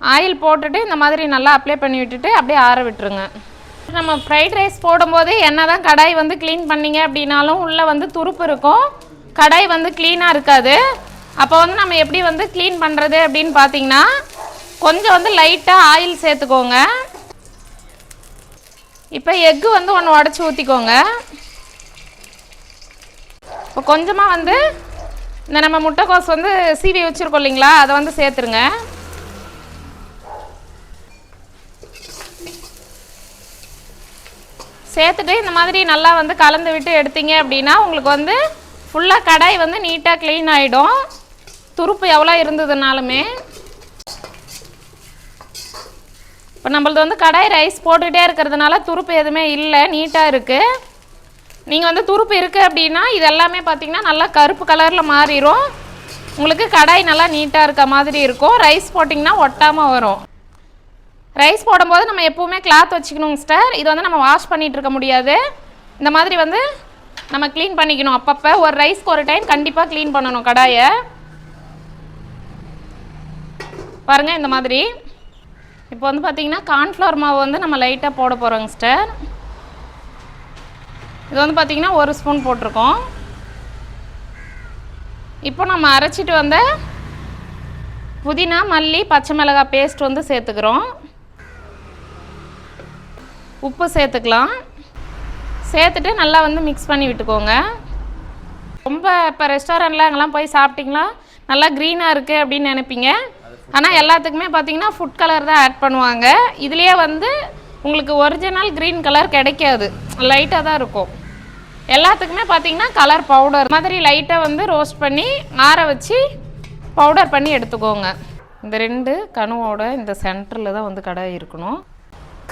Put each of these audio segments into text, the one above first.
Oil போட்டுட்டு இந்த மாதிரி நல்லா அப்ளை பண்ணி விட்டுட்டு அப்படியே ஆற விட்டுருங்க. நம்ம ஃப்ரைட் ரைஸ் போடும்போது என்ன தான் கடாய் வந்து க்ளீன் பண்ணீங்க அப்படின்னாலும் உள்ளே வந்து துருப்பு இருக்கும். கடாய் வந்து க்ளீனாக இருக்காது. அப்போ வந்து நம்ம எப்படி வந்து க்ளீன் பண்ணுறது அப்படின்னு பார்த்தீங்கன்னா கொஞ்சம் வந்து லைட்டாக ஆயில் சேர்த்துக்கோங்க. இப்போ எக்கு வந்து ஒன்று உடச்சி ஊற்றிக்கோங்க இப்போ கொஞ்சமாக வந்து இந்த நம்ம முட்டைக்கோஸ் வந்து சீவி வச்சுருக்கோம் இல்லைங்களா அதை வந்து சேர்த்துருங்க. சேர்த்துட்டு இந்த மாதிரி நல்லா வந்து கலந்து விட்டு எடுத்தீங்க அப்படின்னா உங்களுக்கு வந்து ஃபுல்லாக கடாய் வந்து நீட்டாக க்ளீன் ஆகிடும் துருப்பு எவ்வளோ இருந்ததுனாலுமே. இப்போ நம்மளது வந்து கடாய் ரைஸ் போட்டுக்கிட்டே இருக்கிறதுனால துருப்பு எதுவுமே இல்லை நீட்டாக இருக்குது நீங்கள் வந்து துருப்பு இருக்குது அப்படின்னா இது எல்லாமே பார்த்தீங்கன்னா நல்லா கருப்பு கலரில் மாறிடும் உங்களுக்கு கடாய் நல்லா நீட்டாக இருக்க மாதிரி இருக்கும். ரைஸ் போட்டிங்கன்னா ஒட்டாமல் வரும். ரைஸ் போடும்போது நம்ம எப்போவுமே கிளாத் வச்சுக்கணுங்க சிஸ்டர் இது வந்து நம்ம வாஷ் பண்ணிகிட்டு இருக்க முடியாது. இந்த மாதிரி வந்து நம்ம க்ளீன் பண்ணிக்கணும். அப்பப்போ ஒரு ரைஸ்க்கு ஒரு டைம் கண்டிப்பாக க்ளீன் பண்ணணும் கடாயை. பாருங்கள் இந்த மாதிரி. இப்போ வந்து பார்த்தீங்கன்னா கார்ன்ஃப்ளவர் மாவு வந்து நம்ம லைட்டாக போட போகிறோங்க சிஸ்டர் இது வந்து பார்த்தீங்கன்னா ஒரு ஸ்பூன் போட்டிருக்கோம். இப்போ நம்ம அரைச்சிட்டு வந்த புதினா மல்லி பச்சை மிளகாய் பேஸ்ட் வந்து சேர்த்துக்கிறோம். உப்பு சேர்த்துக்கலாம். சேர்த்துட்டு நல்லா வந்து மிக்ஸ் பண்ணி விட்டுக்கோங்க. ரொம்ப இப்போ ரெஸ்டாரண்ட்டில் அங்கெல்லாம் போய் சாப்பிட்டிங்களா? நல்லா க்ரீனாக இருக்குது அப்படின்னு நினைப்பீங்க. ஆனால் எல்லாத்துக்குமே பார்த்தீங்கன்னா ஃபுட் கலர் தான் ஆட் பண்ணுவாங்க. இதுலேயே வந்து உங்களுக்கு ஒரிஜினல் க்ரீன் கலர் கிடைக்காது. லைட்டாக தான் இருக்கும். எல்லாத்துக்குமே பார்த்தீங்கன்னா கலர் பவுடர் மாதிரி லைட்டாக வந்து ரோஸ்ட் பண்ணி ஆற வச்சு பவுடர் பண்ணி எடுத்துக்கோங்க. இந்த ரெண்டு கணுவோட இந்த சென்டரில் தான் வந்து கடை இருக்கணும்.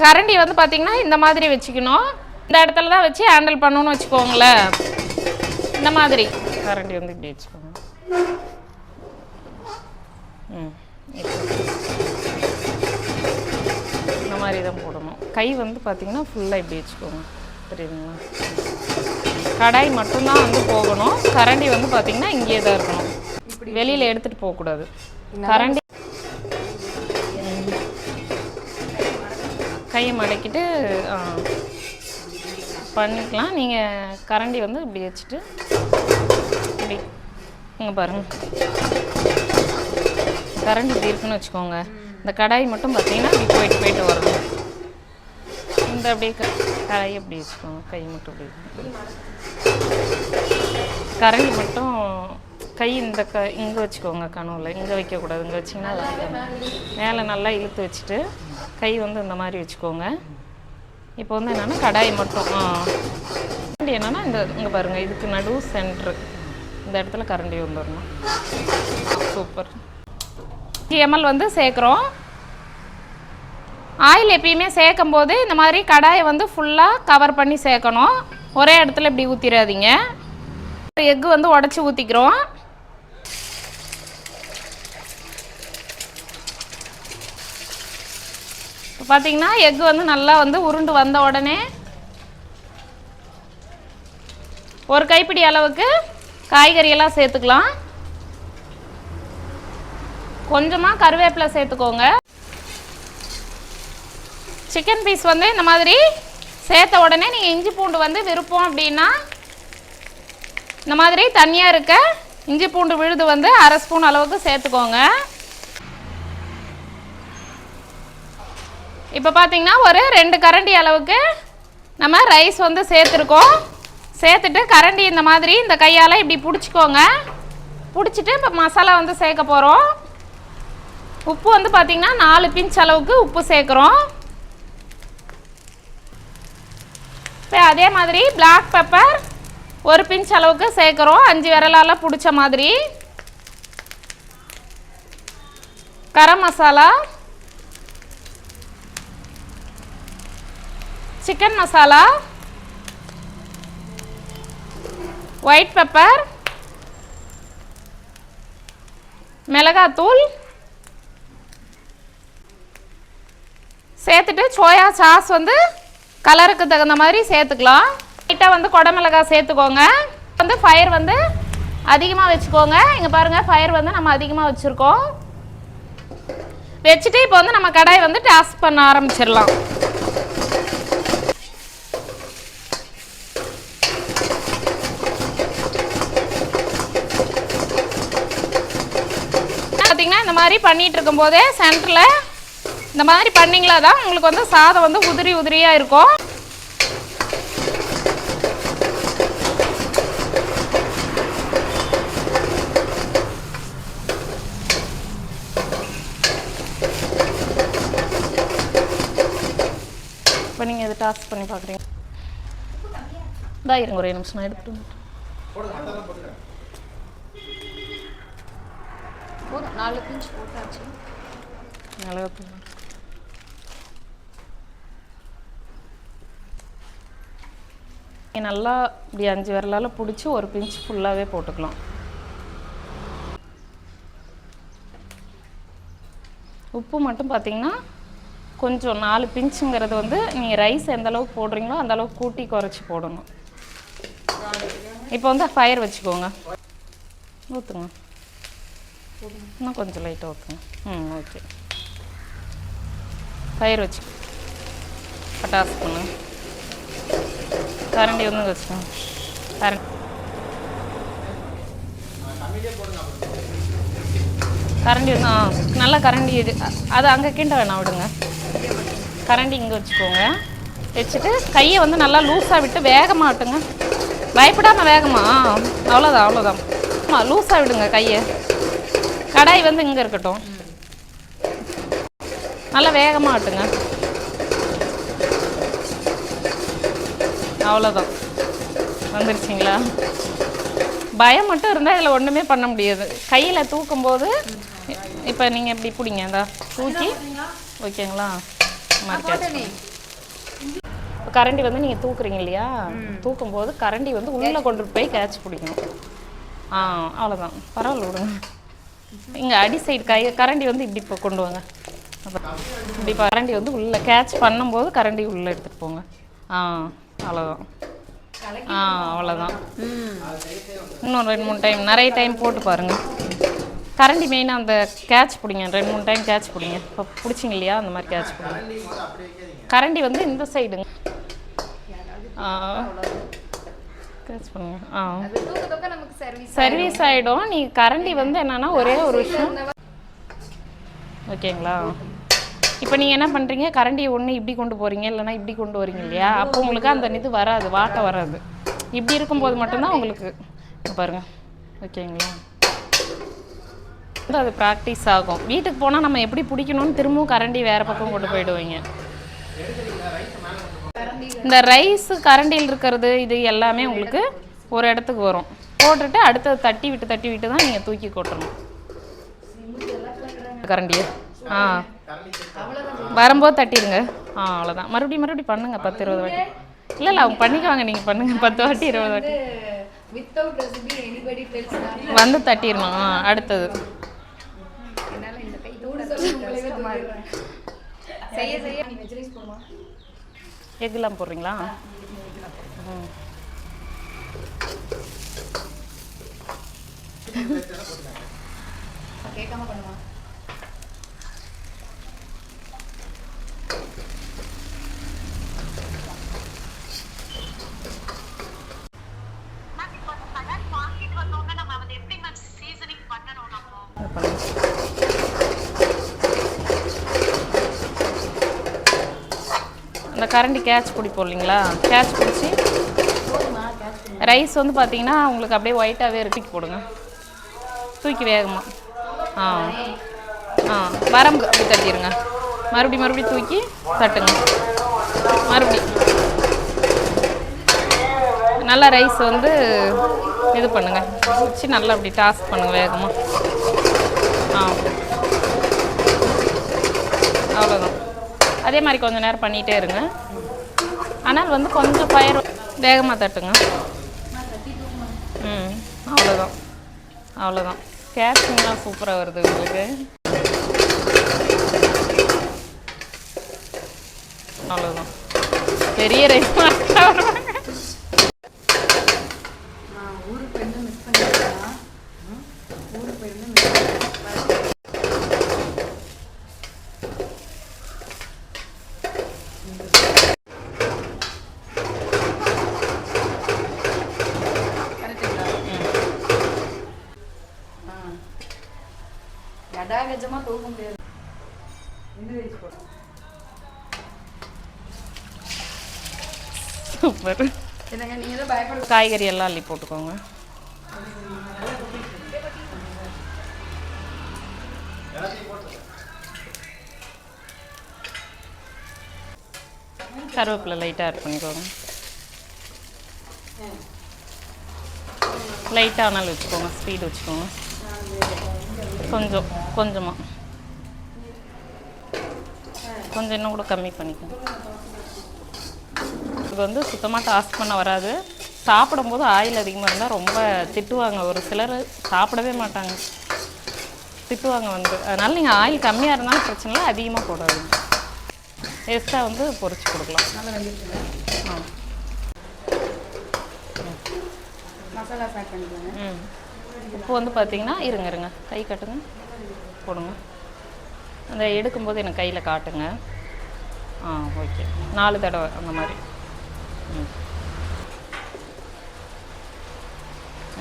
கரண்டி வந்து பார்த்தீங்கன்னா இந்த மாதிரி வச்சுக்கணும். இந்த இடத்துல தான் வச்சு ஹேண்டில் பண்ணணும்னு வச்சுக்கோங்களேன். இந்த மாதிரி. கரண்டி வந்து இப்படி வச்சுக்கோங்க. ம். இந்த மாதிரி தான் போடணும். கை வந்து பார்த்தீங்கன்னா ஃபுல்லாக இப்படி வச்சுக்கோங்க. தெரியுதுங்களா கடாய் மட்டும்தான் வந்து போகணும். கரண்டி வந்து பார்த்தீங்கன்னா இங்கேயே தான் இருக்கணும். வெளியில் எடுத்துகிட்டு போகக்கூடாது. கரண்டி கையை மடக்கிட்டு பண்ணிக்கலாம். நீங்கள் கரண்டி வந்து இப்படி வச்சுட்டு இப்படி இங்கே பாருங்கள் கரண்டி இப்படி இருக்குன்னு வச்சுக்கோங்க. இந்த கடாய் மட்டும் பார்த்தீங்கன்னா இப்படி போயிட்டு போயிட்டு வரணும். இந்த அப்படியே க- கடாயை இப்படி வச்சுக்கோங்க. கை மட்டும் அப்படி கரண்டி மட்டும் கை இந்த க இங்கே வச்சுக்கோங்க கனவுல இங்கே வைக்கக்கூடாது. இங்கே வச்சிங்கன்னா மேலே நல்லா இழுத்து வச்சுட்டு கை வந்து இந்த மாதிரி வச்சுக்கோங்க. இப்போ வந்து என்னென்னா கடாய் மட்டும் ஆ. கரண்டி என்னென்னா இந்த இங்கே பாருங்கள் இதுக்கு நடு சென்ட்ரு இந்த இடத்துல கரண்டி வந்துடணும் சூப்பர். எம்எல் வந்து சேர்க்குறோம். ஆயில் எப்பயுமே சேர்க்கும் போது இந்த மாதிரி கடாயை வந்து ஃபுல்லாக கவர் பண்ணி சேர்க்கணும். ஒரே இடத்துல இப்படி ஊற்றிடாதீங்க எக்கு வந்து உடச்சி ஊற்றிக்கிறோம் இப்போ பார்த்தீங்கன்னா எக் வந்து நல்லா வந்து உருண்டு வந்த உடனே ஒரு கைப்பிடி அளவுக்கு காய்கறியெல்லாம் சேர்த்துக்கலாம். கொஞ்சமாக கருவேப்பிலை சேர்த்துக்கோங்க. சிக்கன் பீஸ் வந்து இந்த மாதிரி சேர்த்த உடனே நீங்கள் இஞ்சி பூண்டு வந்து விருப்பம் அப்படின்னா இந்த மாதிரி தனியாக இருக்க இஞ்சி பூண்டு விழுது வந்து அரை ஸ்பூன் அளவுக்கு சேர்த்துக்கோங்க. இப்போ பார்த்தீங்கன்னா ஒரு ரெண்டு கரண்டி அளவுக்கு நம்ம ரைஸ் வந்து சேர்த்துருக்கோம். சேர்த்துட்டு கரண்டி இந்த மாதிரி இந்த கையால் இப்படி பிடிச்சிக்கோங்க. பிடிச்சிட்டு இப்போ மசாலா வந்து சேர்க்க போகிறோம் உப்பு வந்து பார்த்திங்கன்னா நாலு பிஞ்ச் அளவுக்கு உப்பு சேர்க்குறோம். இப்போ அதே மாதிரி பிளாக் பெப்பர் ஒரு பிஞ்ச் அளவுக்கு சேர்க்குறோம். அஞ்சு விரலால் பிடிச்ச மாதிரி. Garam masala. Chicken masala white pepper மிளகாத்தூள். சேர்த்துட்டு சோயா சாஸ் வந்து கலருக்கு தகுந்த மாதிரி சேர்த்துக்கலாம். லைட்டாக வந்து குடமிளகாய் சேர்த்துக்கோங்க. வந்து ஃபயர் வந்து அதிகமாக வச்சுக்கோங்க. இங்கே பாருங்கள் ஃபயர் வந்து நம்ம அதிகமாக வச்சுருக்கோம். வச்சுட்டு இப்போ வந்து நம்ம கடாய் வந்து டாஸ் பண்ண ஆரம்பிச்சிடலாம் பார்த்தீங்கன்னா இந்த மாதிரி பண்ணிட்டு இருக்கும்போதே சென்டரில் இந்த மாதிரி பண்ணீங்களா தான் உங்களுக்கு வந்து சாதம் வந்து உதிரி உதிரியாக இருக்கும். இப்போ நீங்கள் இதை டாஸ் பண்ணி பார்க்குறீங்க. தான் இருங்க ஒரே நிமிஷம் நான் எடுத்துட்டு போதும். நாலு பிஞ்ச் போட்டாச்சு. நீங்க நல்லா இப்படி அஞ்சு விரலால பிடிச்சி ஒரு பிஞ்ச் ஃபுல்லாகவே போட்டுக்கலாம். உப்பு மட்டும் பார்த்தீங்கன்னா கொஞ்சம் நாலு பிஞ்சுங்கிறது வந்து நீங்கள் ரைஸ் எந்த அளவுக்கு போடுறீங்களோ அந்த அளவுக்கு கூட்டி குறைச்சி போடணும். இப்போ வந்து ஃபயர் வச்சுக்கோங்க. ஊற்றுங்க இன்னும் கொஞ்சம் லைட்டாக ஓகேங்க ம் ஓகே ஃபயர் வச்சு பட்டாசு பண்ணு. கரண்டி வந்து வச்சுக்கோங்க கரண்ட். கரண்டி வந்து ஆ நல்லா கரண்டி இது. அது அங்கே கிண்ட வேணாம் விடுங்க. கரண்டி இங்கே வச்சுக்கோங்க. வச்சுட்டு கையை வந்து நல்லா லூஸாக விட்டு வேகமாக விட்டுங்க பயப்படாமல் வேகமா. அவ்வளோதான் அவ்வளோதான் ஆமாம் லூஸாக விடுங்க கையை. கடாய் வந்து இங்கே இருக்கட்டும். நல்லா வேகமாக விட்டுங்க அவ்வளோதான் வந்துருச்சிங்களா? பயம் மட்டும் இருந்தால் இதில் ஒன்றுமே பண்ண முடியாது. கையில் தூக்கும்போது இப்போ நீங்கள் எப்படி பிடிங்க? இந்த தூக்கி. ஓகேங்களா. இப்ப கரண்டி வந்து நீங்கள் தூக்குறீங்க இல்லையா? தூக்கும்போது கரண்டி வந்து உள்ளே கொண்டு போய் கேட்ச் பிடிக்கணும். ஆ அவ்வளோதான் பரவாயில்ல விடுங்க. இங்கே அடி சைடு கை கரண்டி வந்து இப்படி இப்போ கொண்டு வாங்க. இப்படி கரண்டி வந்து உள்ளே கேட்ச் பண்ணும்போது கரண்டி உள்ளே எடுத்துகிட்டு போங்க. ஆ அவ்வளோதான் ஆ அவ்வளோதான் இன்னும் ரெண்டு மூணு டைம் நிறைய டைம் போட்டு பாருங்கள் கரண்டி மெயினாக அந்த கேட்ச் பிடிங்க. ரெண்டு மூணு டைம் கேட்ச் பிடிங்க. இப்போ பிடிச்சிங்க இல்லையா? அந்த மாதிரி கேட்ச் பிடிங்க. கரண்டி வந்து இந்த சைடுங்க ஆ. சர்வீஸ் சர்வீஸ் ஆகிடும் நீ கரண்டி வந்து என்னன்னா ஒரே ஒரு விஷயம். ஓகேங்களா? இப்போ நீங்கள் என்ன பண்ணுறீங்க கரண்டி ஒன்று இப்படி கொண்டு போகிறீங்க இல்லைன்னா இப்படி கொண்டு வரீங்க இல்லையா? அப்போ உங்களுக்கு அந்த இது வராது வாட்டை வராது. இப்படி இருக்கும்போது மட்டும்தான் உங்களுக்கு இங்க பாருங்க. ஓகேங்களா? அது ப்ராக்டிஸ் ஆகும். வீட்டுக்கு போனால் நம்ம எப்படி பிடிக்கணும்னு திரும்பவும் கரண்டி வேறு பக்கம் கொண்டு போயிடுவீங்க. இந்த ரைஸ் கரண்டியில் இருக்கிறது இது எல்லாமே உங்களுக்கு ஒரு இடத்துக்கு வரும். போட்டுட்டு அடுத்தது தட்டி விட்டு தட்டி விட்டு தான் நீங்கள் தூக்கி கொட்டணும். கரண்டியை. ஆ. வரும்போது தட்டிடுங்க. ஆ அவ்வளோதான் மறுபடியும் மறுபடியும் பண்ணுங்க பத்து இருபது வாட்டி. இல்லை இல்லை அவங்க பண்ணிக்குவாங்க. நீங்கள் பண்ணுங்க. பத்து வாட்டி இருபது வாட்டி. வந்து தட்டிடணும். ஆ அடுத்தது. செய்ய. எக்லாம் போடுறீங்களா ம். கேட்காம பண்ணுமா கரண்டி கேட்ச் பிடிப்போம் இல்லைங்களா? கேட்ச் பிடிச்சி ரைஸ் வந்து பார்த்தீங்கன்னா உங்களுக்கு அப்படியே ஒயிட்டாகவே இருக்கு தூக்கி போடுங்க. தூக்கி வேகமாக ஆ. ஆ. வரம்பு அப்படி தட்டிடுங்க மறுபடியும் மறுபடியும் தூக்கி தட்டுங்க. மறுபடி. நல்லா ரைஸ் வந்து இது பண்ணுங்க. வச்சு நல்லா அப்படி டாஸ் பண்ணுங்க வேகமாக ஆ. அவ்வளோதான் அதே மாதிரி கொஞ்சம் நேரம் பண்ணிகிட்டே இருங்க. ஆனால் வந்து கொஞ்சம் ஃபயர் வேகமாக தட்டுங்க. ம் அவ்வளோதான் அவ்வளோதான் கேட்சிங்லாம் சூப்பராக வருது உங்களுக்கு. அவ்வளோதான் பெரிய ரைஸ் சூப்பர். காய்கறி எல்லாம் அள்ளி போட்டுக்கோங்க. கருவேப்பிலை லைட்டாக ஆட் பண்ணிக்கோங்க. லைட்டாக ஆனாலும் வச்சுக்கோங்க ஸ்பீடு வச்சுக்கோங்க. கொஞ்சம் கொஞ்சமாக கொஞ்சம் இன்னும் கூட கம்மி பண்ணிக்கோங்க. இது வந்து சுத்தமாக டாஸ்க் பண்ண வராது. சாப்பிடும்போது ஆயில் அதிகமாக இருந்தால் ரொம்ப திட்டுவாங்க. ஒரு சிலர் சாப்பிடவே மாட்டாங்க. திட்டுவாங்க வந்து. அதனால் நீங்கள் ஆயில் கம்மியாக இருந்தாலும் பிரச்சனை இல்லை அதிகமாக போடாதீங்க. எக்ஸ்ட்ரா வந்து பொரிச்சு கொடுக்கலாம். ஆ. மசாலா ம். உப்பு வந்து பார்த்தீங்கன்னா இருங்க இருங்க. கை காட்டுங்க. போடுங்க. அந்த எடுக்கும்போது எனக்கு கையில் காட்டுங்க. ஆ ஓகே. நாலு தடவை அந்த மாதிரி. ம்.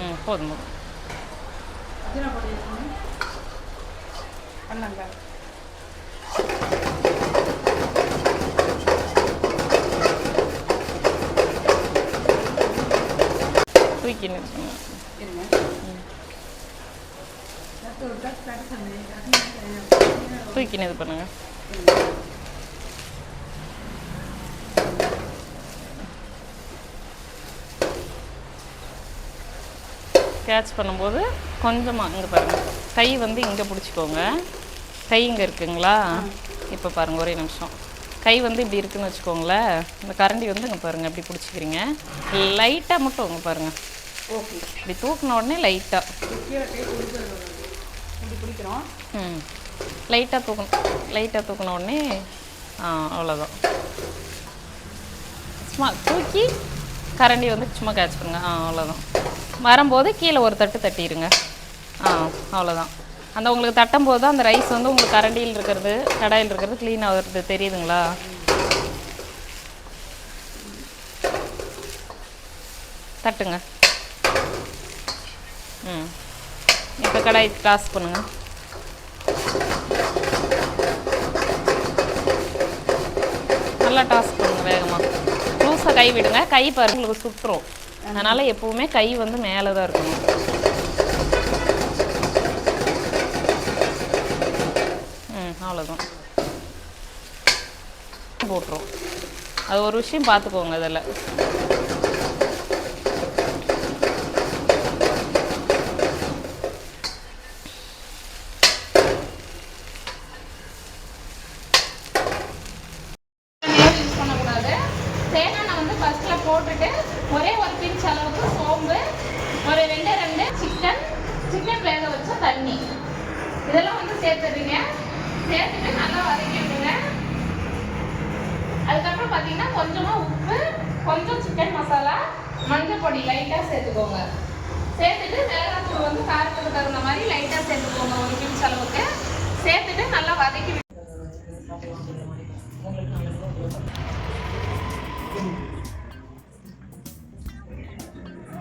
ம் போதும் போதும். பண்ணலாங்க தூக்கி நிறுத்துங்க இருங்க தூக்கி இது பண்ணுங்க கேட்ச் பண்ணும்போது கொஞ்சமாக இங்கே பாருங்கள் கை வந்து இங்கே பிடிச்சிக்கோங்க. கை இங்கே இருக்குங்களா? இப்போ பாருங்கள் ஒரே நிமிஷம். கை வந்து இப்படி இருக்குன்னு வச்சுக்கோங்களேன். இந்த கரண்டி வந்து இங்கே பாருங்கள் இப்படி பிடிச்சிக்கிறீங்க. லைட்டாக மட்டும் இங்கே பாருங்கள் ஓகே இப்படி தூக்கின உடனே லைட்டாக கீழே கை பிடிச்சி இப்படி பிடிக்கிறோம் ம். லைட்டாக தூக்கணும். லைட்டாக தூக்கின உடனே அவ்வளோதான் சும்மா தூக்கி கரண்டி வந்து சும்மா கேட்ச் பண்ணுங்க. ஆ அவ்வளோதான் வரும்போது கீழே ஒரு தட்டு தட்டிடுங்க ஆ அவ்வளோதான் அந்த உங்களுக்கு தட்டும் போது தான் அந்த ரைஸ் வந்து உங்களுக்கு கரண்டியில் இருக்கிறது கடாயில் இருக்கிறது க்ளீன் ஆகிறது தெரியுதுங்களா? தட்டுங்க. ம். இப்போ கடாய் க்ராஸ் பண்ணுங்கள் நல்லா டாஸ் பண்ணுங்கள் வேகமாக லூஸாக கை விடுங்க. கை பருங்களுக்கு உங்களுக்கு சுட்டுரும் அதனால் எப்போவுமே கை வந்து மேலே தான் இருக்கணும். ம் அவ்வளோதான் போட்டுரும். அது ஒரு விஷயம் பார்த்துக்கோங்க இதில். போட்டுட்டு ஒரே ஒரு பிஞ்ச் அளவுக்கு சோம்பு ஒரு ரெண்டு ரெண்டு சிக்கன் சிக்கன் வேக வச்ச தண்ணி. இதெல்லாம் வந்து சேர்த்துடுறீங்க. சேர்த்துட்டு நல்லா வதக்கிடுங்க அதுக்கப்புறம் பார்த்தீங்கன்னா கொஞ்சமாக உப்பு கொஞ்சம் சிக்கன் மசாலா மஞ்சள் பொடி லைட்டாக சேர்த்துக்கோங்க. சேர்த்துட்டு மிளகாத்தூள் வந்து காரத்துக்கு தகுந்த மாதிரி லைட்டாக சேர்த்துக்கோங்க ஒரு பிஞ்ச் அளவுக்கு. சேர்த்துட்டு நல்லா வதக்கி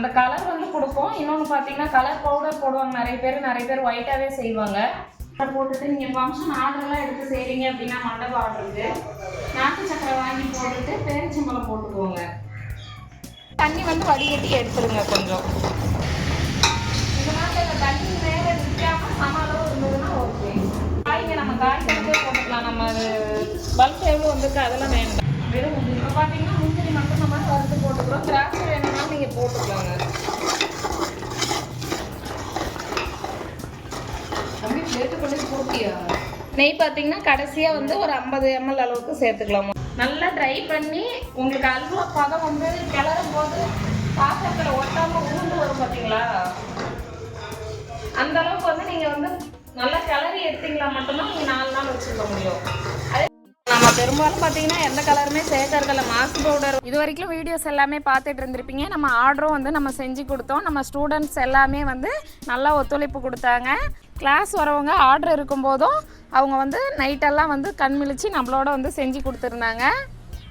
அந்த கலர் வந்து கொடுப்போம். இன்னொன்று பார்த்தீங்கன்னா கலர் பவுடர் போடுவாங்க. நிறைய பேர் நிறைய பேர் ஒயிட்டாகவே செய்வாங்க. அதை போட்டுட்டு நீங்கள் ஃபங்க்ஷன் ஆர்டர்லாம் எடுத்து செய்கிறீங்க அப்படின்னா மண்டபம் ஆர்டருக்கு நாட்டு சக்கரை வாங்கி போட்டுட்டு பேரிச்சம்பளம் போட்டுக்கோங்க. தண்ணி வந்து வடிகட்டி எடுத்துருங்க கொஞ்சம். இந்த மாதிரி தண்ணி மேலே நிற்காம சம அளவு இருந்ததுன்னா ஓகே காய்ங்க நம்ம காய்கறிலே போட்டுக்கலாம். நம்ம பல்க் எவ்வளோ வந்திருக்கு அதெல்லாம் வேண்டாம். வெறும் இப்போ பார்த்தீங்கன்னா முந்திரி மட்டும் நம்ம வறுத்து போட்டுக்கிறோம். திராட்சை வேணும் நீங்கள் போட்டுக்கலாங்க தம்பி பிளேட்டு கொண்டு போட்டியா நெய் பார்த்தீங்கன்னா கடைசியாக வந்து ஒரு ஐம்பது எம்எல் அளவுக்கு சேர்த்துக்கலாம்? நல்லா ட்ரை பண்ணி உங்களுக்கு அல்வா பதம் வந்து கிளறும் போது பாத்திரத்தில் ஒட்டாமல் உருண்டு வரும் பார்த்தீங்களா அந்த அளவுக்கு வந்து நீங்கள் வந்து நல்லா கிளறி எடுத்தீங்களா மட்டும்தான் நீங்கள் நாலு நாள் வச்சுக்க முடியும். அதே பெரும்பாலும் பார்த்தீங்கன்னா எந்த கலருமே சேர்க்கறதில்ல மாஸ்க் பவுடர் இது வரைக்கும் வீடியோஸ் எல்லாமே பார்த்துட்டு இருந்திருப்பீங்க. நம்ம ஆர்டரும் வந்து நம்ம செஞ்சு கொடுத்தோம். நம்ம ஸ்டூடெண்ட்ஸ் எல்லாமே வந்து நல்லா ஒத்துழைப்பு கொடுத்தாங்க. கிளாஸ் வரவங்க ஆர்டர் இருக்கும்போதும் அவங்க வந்து நைட்டெல்லாம் வந்து கண் மிழிச்சு நம்மளோட வந்து செஞ்சு கொடுத்துருந்தாங்க.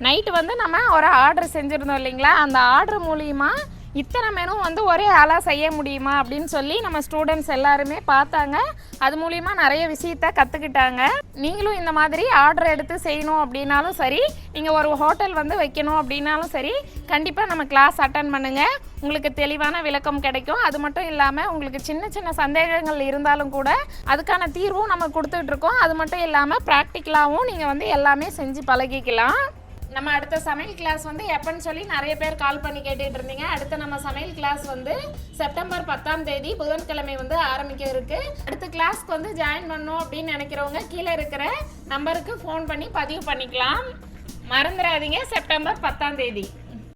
நைட்டு வந்து நம்ம ஒரு ஆர்டர் செஞ்சுருந்தோம் இல்லைங்களா? அந்த ஆர்டர் மூலியமாக இத்தனை மெனும் வந்து ஒரே ஆளாக செய்ய முடியுமா அப்படின்னு சொல்லி நம்ம ஸ்டூடெண்ட்ஸ் எல்லாருமே பார்த்தாங்க. அது மூலிமா நிறைய விஷயத்த கற்றுக்கிட்டாங்க நீங்களும் இந்த மாதிரி ஆர்டர் எடுத்து செய்யணும் அப்படின்னாலும் சரி நீங்கள் ஒரு ஹோட்டல் வந்து வைக்கணும் அப்படின்னாலும் சரி கண்டிப்பாக நம்ம கிளாஸ் அட்டன் பண்ணுங்கள் உங்களுக்கு தெளிவான விளக்கம் கிடைக்கும். அது மட்டும் இல்லாமல் உங்களுக்கு சின்ன சின்ன சந்தேகங்கள் இருந்தாலும் கூட அதுக்கான தீர்வும் நம்ம கொடுத்துட்ருக்கோம் அது மட்டும் இல்லாமல் ப்ராக்டிக்கலாகவும் நீங்கள் வந்து எல்லாமே செஞ்சு பழகிக்கலாம். நம்ம அடுத்த சமையல் கிளாஸ் வந்து எப்பன்னு சொல்லி நிறைய பேர் கால் பண்ணி கேட்டுட்டு இருந்தீங்க. அடுத்த நம்ம சமையல் கிளாஸ் வந்து செப்டம்பர் பத்தாம் தேதி புதன்கிழமை வந்து ஆரம்பிக்க இருக்கு. அடுத்த கிளாஸ்க்கு வந்து ஜாயின் பண்ணணும் அப்படின்னு நினைக்கிறவங்க கீழே இருக்கிற நம்பருக்கு ஃபோன் பண்ணி பதிவு பண்ணிக்கலாம். மறந்துடாதீங்க செப்டம்பர் பத்தாம் தேதி.